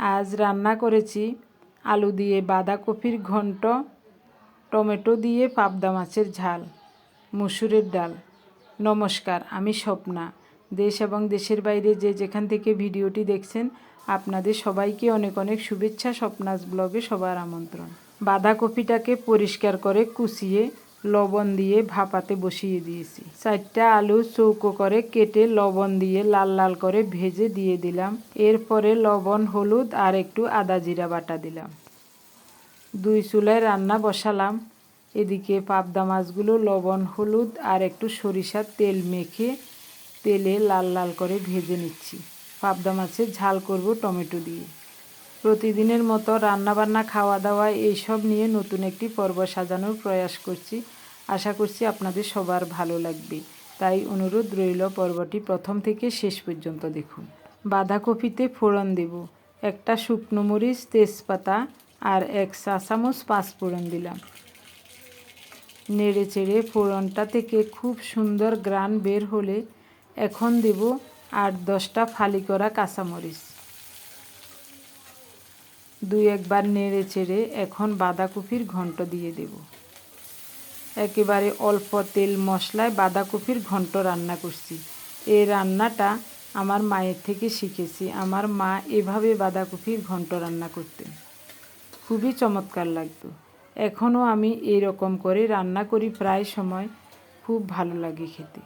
আজ রান্না করেছি আলু দিয়ে বাঁধাকপির ঘন্ট, টমেটো দিয়ে পাবদা মাছের ঝাল, মুসুরের ডাল। নমস্কার, আমি স্বপ্না। দেশ এবং দেশের বাইরে যে যেখান থেকে ভিডিওটি দেখছেন, আপনাদের সবাইকে অনেক অনেক শুভেচ্ছা স্বপ্নাস ব্লগে সবার আমন্ত্রণ। বাঁধাকপিটাকে পরিষ্কার করে কুচিয়ে লবণ দিয়ে ভাপাতে বসিয়ে দিয়েছি। চারটা আলু চৌকো করে কেটে লবণ দিয়ে লাল লাল করে ভেজে দিয়ে দিলাম। এরপরে লবণ, হলুদ আর একটু আদা জিরা বাটা দিলাম। দুই চুলায় রান্না বসালাম। এদিকে পাবদা মাছগুলো লবণ, হলুদ আর একটু সরিষার তেল মেখে তেলে লাল লাল করে ভেজে নিচ্ছি। পাবদা মাছের ঝাল করব টমেটো দিয়ে। প্রতিদিনের মতো রান্নাবান্না খাওয়া দাওয়া এইসব নিয়ে নতুন একটি পর্ব সাজানোর প্রয়াস করছি। আশা করছি আপনাদের সবার ভালো লাগবে। তাই অনুরোধ রইল পর্বটি প্রথম থেকে শেষ পর্যন্ত দেখুন। বাঁধাকপিতে ফোড়ন দেব, একটা শুকনো মরিচ, তেজপাতা আর এক চা চামচ পাঁচফোড়ন দিলাম। নেড়ে চেড়ে ফোড়নটা থেকে খুব সুন্দর গ্রান বের হলে এখন দেব আট দশটা ফালি করা কাঁচামরিচ। দুই একবার নেড়ে চেড়ে এখন বাঁধাকপির ঘন্ট দিয়ে দেব। একেবারে অল্প তেল মশলায় বাঁধাকপির ঘন্ট রান্না করছি। এই রান্নাটা আমার মায়ের থেকে শিখেছি। আমার মা এভাবে বাঁধাকপির ঘন্ট রান্না করতেন। খুবই চমৎকার লাগতো। এখনও আমি এরকম করে রান্না করি প্রায় সময়। খুব ভালো লাগে খেতে।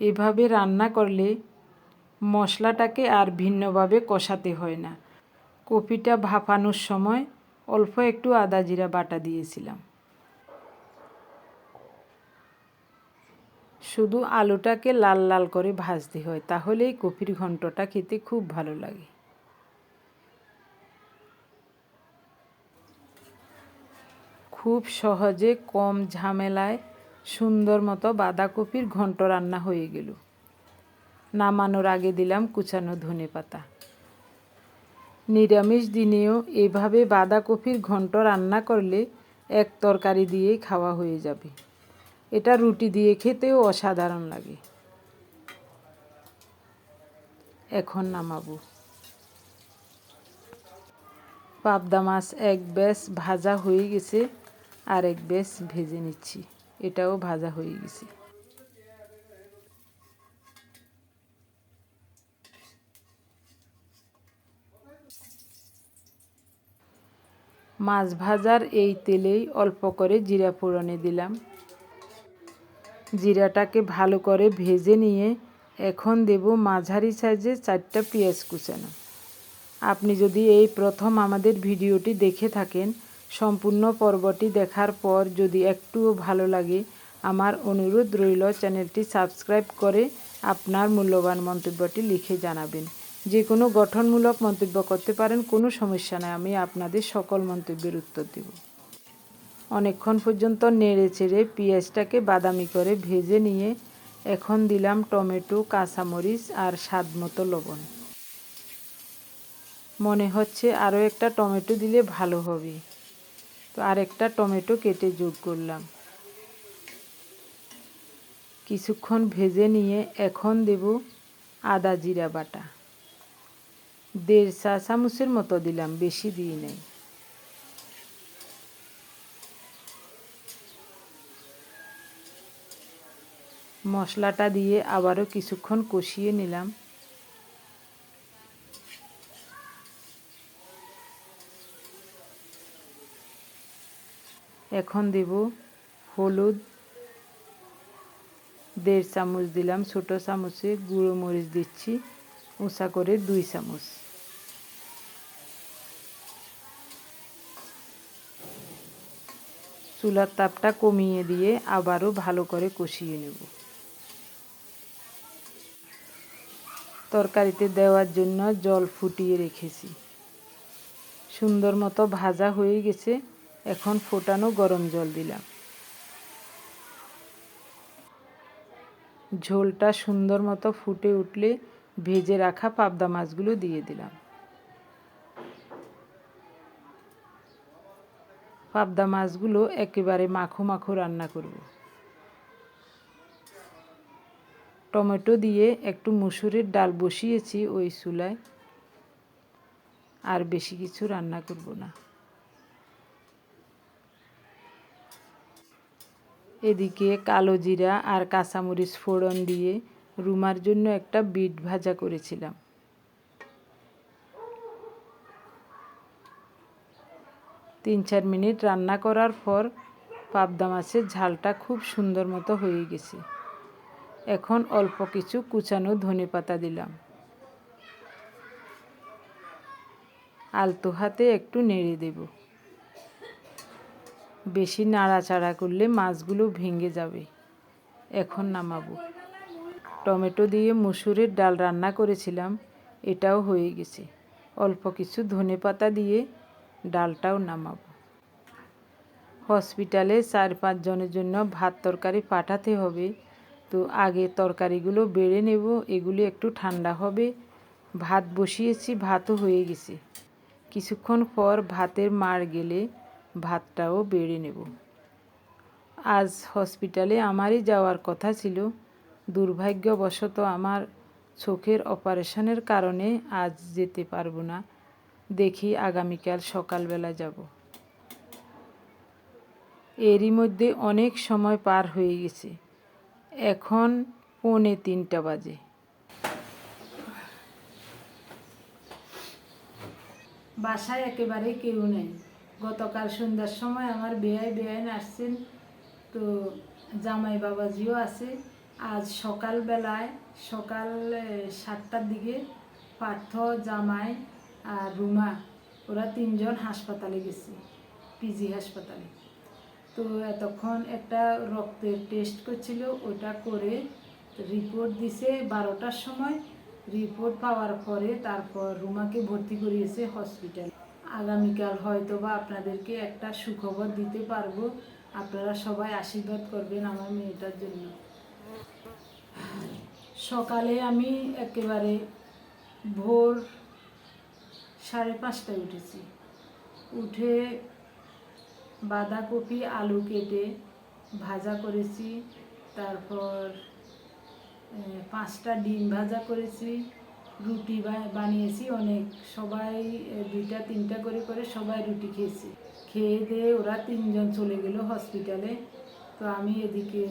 এভাবে রান্না করলে মশলাটাকে আর ভিন্নভাবে কষাতে হয় না। কপিটা ভাপানোর সময় অল্প একটু আদা জিরা বাটা দিয়েছিলাম। শুধু আলুটাকে লাল লাল করে ভাজতে হয়, তাহলেই কপির ঘন্টটা খেতে খুব ভালো লাগে। খুব সহজে কম ঝামেলায় সুন্দর মতো বাঁধাকপির ঘন্ট রান্না হয়ে গেল। নামানোর আগে দিলাম কুচানো ধনে পাতা নিরামিষ দিনেও এভাবে বাঁধাকপির ঘন্ট রান্না করলে এক তরকারি দিয়েই খাওয়া হয়ে যাবে। এটা রুটি দিয়ে খেতেও অসাধারণ লাগে। এখন নামাবো। পাবদা মাছ এক ব্যাস ভাজা হয়ে গেছে আর এক ব্যাস ভেজে নিচ্ছি। এটাও ভাজা হয়ে গেছে। মাছ ভাজার এই তেলেই অল্প করে জিরা ফোড়নে দিলাম। জিরাটাকে ভালো করে ভেজে নিয়ে এখন দেব মাঝারি সাইজে চারটা পেঁয়াজ কুচানো। আপনি যদি এই প্রথম আমাদের ভিডিওটি দেখে থাকেন, সম্পূর্ণ পর্বটি দেখার পর যদি একটুও ভালো লাগে, আমার অনুরোধ রইল চ্যানেলটি সাবস্ক্রাইব করে আপনার মূল্যবান মন্তব্যটি লিখে জানাবেন। যে কোনো গঠনমূলক মন্তব্য করতে পারেন, কোনো সমস্যা নেই। আমি আপনাদের সকল মন্তব্যের উত্তর দেব। অনেকক্ষণ পর্যন্ত নেড়ে চেড়ে পেঁয়াজটাকে বাদামি করে ভেজে নিয়ে এখন দিলাম টমেটো, কাঁচামরিচ আর স্বাদ মতো লবণ। মনে হচ্ছে আরও একটা টমেটো দিলে ভালো হবে। তো আর একটা টমেটো কেটে যোগ করলাম। কিছুক্ষণ ভেজে নিয়ে এখন দেব আদা জিরা বাটা। দেড় চা চামচের মতো দিলাম, বেশি দিই নাই। মশলাটা দিয়ে আবারও কিছুক্ষণ কষিয়ে নিলাম। এখন দেব হলুদ, দেড় চামচ দিলাম, ছোটো চামচে গুঁড়ো মরিচ দিচ্ছি। উঁচা করে দুই চামচ। চুলার তাপটা কমিয়ে দিয়ে আবারও ভালো করে কষিয়ে নেব। তরকারিতে দেওয়ার জন্য জল ফুটিয়ে রেখেছি। সুন্দর মতো ভাজা হয়ে গেছে, এখন ফোটানো গরম জল দিলাম। ঝোলটা সুন্দর মতো ফুটে উঠলে ভেজে রাখা পাবদা মাছগুলো দিয়ে দিলাম। পাবদা মাছগুলো একেবারে মাখো মাখো রান্না করব। টমেটো দিয়ে একটু মুসুরের ডাল বসিয়েছি ওই চুলায়। আর বেশি কিছু রান্না করব না। এদিকে কালো জিরা আর কাঁচামরিচ ফোড়ন দিয়ে রুমার জন্য একটা বিট ভাজা করেছিলাম। তিন চার মিনিট রান্না করার পর পাবদা মাছের ঝালটা খুব সুন্দর মতো হয়ে গেছে। এখন অল্প কিছু কুচানো ধনে পাতা দিলাম। আলতো হাতে একটু নেড়ে দেব। বেশি নাড়াচাড়া করলে মাছগুলো ভেঙে যাবে। এখন নামাবো। টমেটো দিয়ে মুসুরের ডাল রান্না করেছিলাম, এটাও হয়ে গেছে। অল্প কিছু ধনে পাতা দিয়ে ডালটাও নামাবো। হসপিটালে চার পাঁচজনের জন্য ভাত তরকারি পাঠাতে হবে। তো আগে তরকারিগুলো বেড়ে নেব, এগুলি একটু ঠান্ডা হবে। ভাত বসিয়েছি, ভাতও হয়ে গেছে। কিছুক্ষণ পর ভাতের মার গেলে ভাতটাও বেড়ে নেব। আজ হসপিটালে আমারই যাওয়ার কথা ছিল। দুর্ভাগ্যবশত আমার চোখের অপারেশনের কারণে আজ যেতে পারব না। দেখি আগামীকাল সকালবেলা যাব। এরই মধ্যে অনেক সময় পার হয়ে গেছে। এখন পৌনে তিনটা বাজে। বাসায় একেবারে কেউ নেই। গতকাল সন্ধ্যার সময় আমার বেয়াই বেয়াইন আসছেন তো জামাই বাবাজিও আছে। আজ সকালবেলায় সকাল সাতটার দিকে পার্থ, জামাই আর রুমা, ওরা তিনজন হাসপাতালে গেছে, পিজি হাসপাতালে। তো এতক্ষণ একটা রক্তের টেস্ট করছিল, ওটা করে রিপোর্ট দিছে বারোটার সময়। রিপোর্ট পাওয়ার পরে তারপর রুমাকে ভর্তি করিয়েছে হসপিটাল আগামীকাল হয়তো বা আপনাদেরকে একটা সুখবর দিতে পারব। আপনারা সবাই আশীর্বাদ করবেন আমার মেয়েটার জন্য। সকালে আমি একেবারে ভোর সাড়ে পাঁচটায় উঠেছি। উঠে বাঁধাকপি, আলু কেটে ভাজা করেছি, তারপর পাঁচটা ডিম ভাজা করেছি, রুটি বানিয়েছি, অনেক সবাই দুইটা, তিনটা করে করে সবাই রুটি খেয়েছি। খেয়ে দিয়ে ওরা তিনজন চলে গেল হসপিটালে। তো আমি এদিকে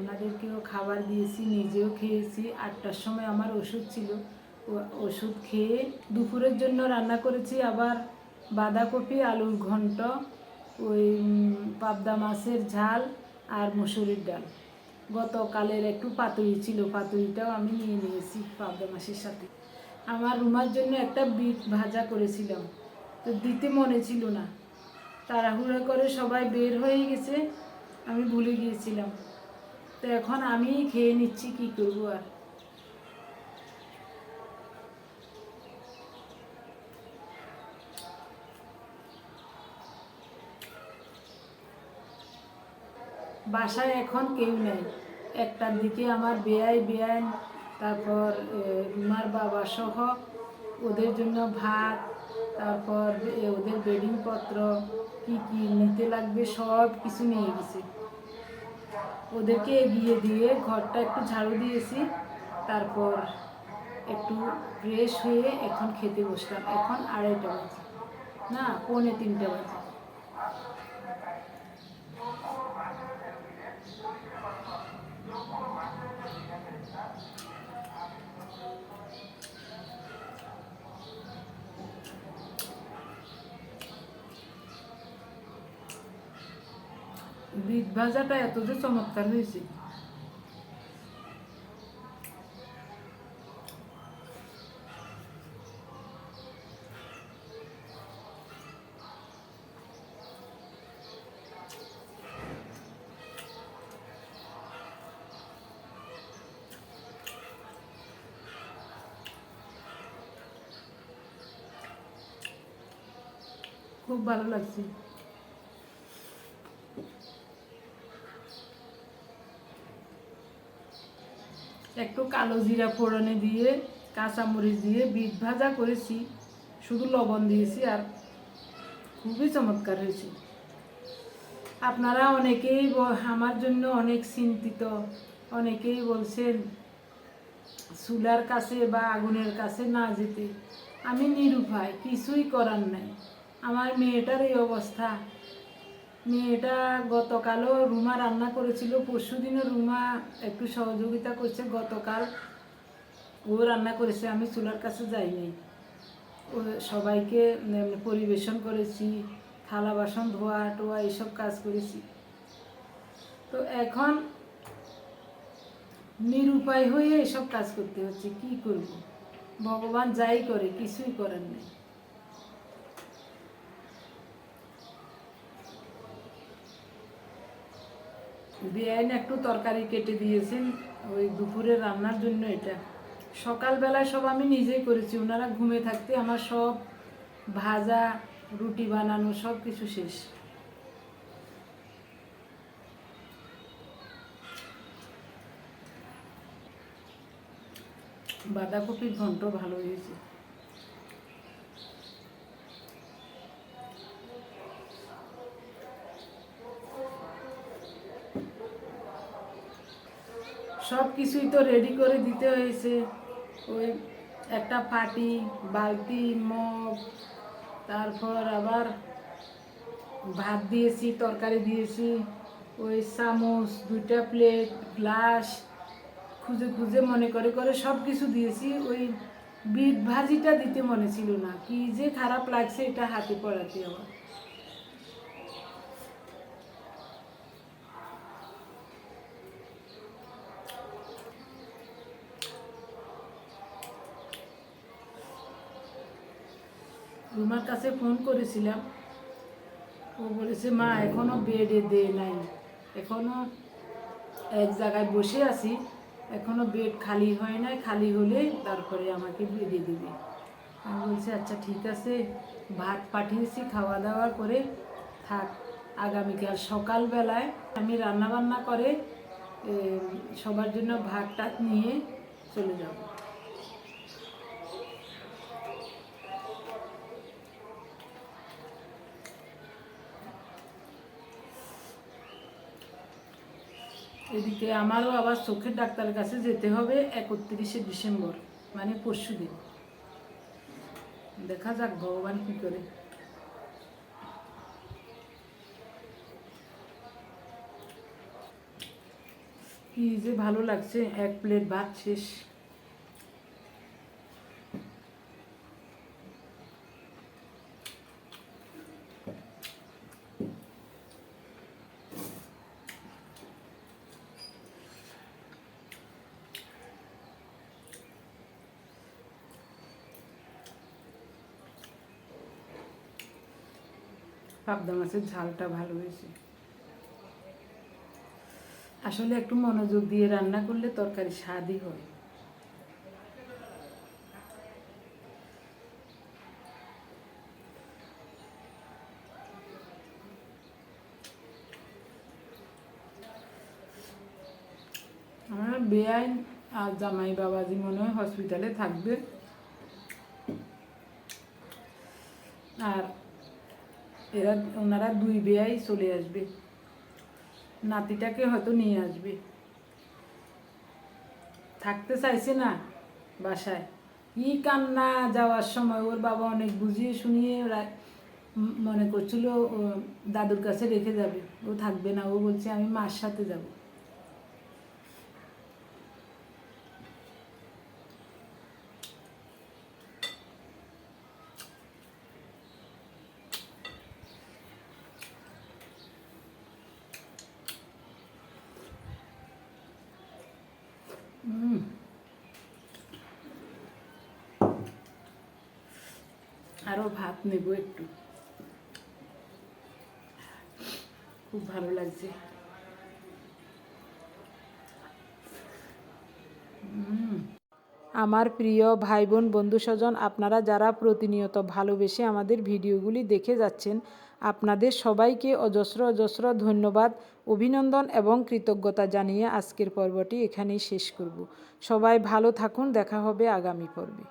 ওনাদেরকেও খাবার দিয়েছি, নিজেও খেয়েছি। আটটার সময় আমার ওষুধ ছিল। ওষুধ খেয়ে দুপুরের জন্য রান্না করেছি আবার বাঁধাকপি, আলুর ঘন্ট, ওই পাবদা মাছের ঝাল আর মুসুরির ডাল। গতকালের একটু পাতুরি ছিল, পাতুরিটাও আমি নিয়ে নিয়েছি পাবদা মাছের সাথে। আমার রুমার জন্য একটা বিট ভাজা করেছিলাম। তো দিতে মনে ছিল না। তাড়াহুড়া করে সবাই বের হয়ে গেছে। আমি ভুলে গিয়েছিলাম। তো এখন আমি খেয়ে নিচ্ছি, কি করব আর? বাসায় এখন কেউ নেই। একটার দিকে আমার বেয়াই বেয়ান তারপর রুমার বাবা সহ ওদের জন্য ভাত, তারপর ওদের বেডিং পত্র কি কি নিতে লাগবে, সব কিছু নিয়ে গেছে। ওদেরকে এগিয়ে দিয়ে ঘরটা একটু ঝাড়ু দিয়েছি, তারপর একটু ফ্রেশ হয়ে এখন খেতে বসলাম। এখন আড়াইটা বাজে। না, পৌনে তিনটে বাজে। বিট ভাজাটা এত যে চমৎকার হয়েছে খুব ভালো লাগছে একটু কালো জিরা ফোড়নে দিয়ে, কাঁচামরিচ দিয়ে বিট ভাজা করেছি। শুধু লবণ দিয়েছি আর খুবই চমৎকার হয়েছে। আপনারা অনেকেই আমার জন্য অনেক চিন্তিত। অনেকেই বলছেন, চুলার কাছে বা আগুনের কাছে না যেতে। আমি নিরুপায়, কিছুই করার নাই। আমার মেয়েটার এই অবস্থা। মেয়েটা গতকালও রুমা রান্না করেছিল পরশু দিনও রুমা একটু সহযোগিতা করছে, গতকাল ও রান্না করেছে, আমি চুলার কাছে যাইনি। ও সবাইকে পরিবেশন করেছি, থালা বাসন, ধোয়া টোয়া এইসব কাজ করেছি। তো এখন নিরুপায় হয়ে এসব কাজ করতে হচ্ছে, কি করব? ভগবান যাই করে, কিছুই করার নেই। বেআইন একটু তরকারি কেটে দিয়েছেন, ওই দুপুরে রান্নার জন্য এটা। সকালবেলায় সব আমি নিজেই করেছি, ওনারা ঘুমে থাকতে আমার সব ভাজা, রুটি বানানো, সব কিছু শেষ। বাঁধাকপির ঘন্ট ভালো হয়েছে। সব কিছুই তো রেডি করে দিতে হয়েছে। ওই একটা পাটি, বালতি, মগ, তারপর আবার ভাত দিয়েছি, তরকারি দিয়েছি। ওই চামচ, দুইটা প্লেট গ্লাস খুঁজে খুঁজে মনে করে করে সব কিছু দিয়েছি। ওই বিট ভাজিটা দিতে মনে ছিল না। কি যে খারাপ লাগছে এটা হাতে পড়াতে আমার রুমার কাছে ফোন করেছিলাম। ও বলেছে, মা, এখনও বেডে দে নাই। এখনও এক জায়গায় বসে আছি। এখনও বেড খালি হয় নাই। খালি হলে তারপরে আমাকে বেডে দেবে। আমি বলছি আচ্ছা ঠিক আছে। ভাত পাঠিয়েছি, খাওয়া দাওয়া করে থাক। আগামীকাল সকালবেলায় আমি রান্না বান্না করে সবার জন্য ভাত টাত নিয়ে চলে যাব। এদিকে আমারও আবার চোখের ডাক্তারের কাছে যেতে হবে একত্রিশে ডিসেম্বর মানে পরশু দিন। দেখা যাক ভগবান কি করে। কি যে ভালো লাগছে, এক প্লেট ভাত শেষ। পাবদা মাছের ঝালটা ভালো হয়েছে। আসলে একটু মনোযোগ দিয়ে রান্না করলে তরকারি স্বাদই হয়। আমার বেআইন আর জামাই বাবাজি মনে হয় হসপিটালে থাকবে। আর এরা, ওনারা দুই বেয়াই চলে আসবে। নাতিটাকে হয়তো নিয়ে আসবে। থাকতে চাইছে না বাসায়। কি কান্না যাওয়ার সময়, ওর বাবা অনেক বুঝিয়ে শুনিয়ে মনে করছিল দাদুর কাছে রেখে যাবে। ও থাকবে না। ও বলছে, আমি মার সাথে যাব হুম আরও ভাত নেব একটু। খুব ভালো লাগছে। আমার প্রিয় ভাই বোন বন্ধু স্বজন আপনারা যারা প্রতিনিয়ত ভালোবেসে আমাদের ভিডিওগুলি দেখে যাচ্ছেন, আপনাদের সবাইকে অজস্র অজস্র ধন্যবাদ, অভিনন্দন এবং কৃতজ্ঞতা জানিয়ে আজকের পর্বটি এখানেই শেষ করব। সবাই ভালো থাকুন, দেখা হবে আগামী পর্বে।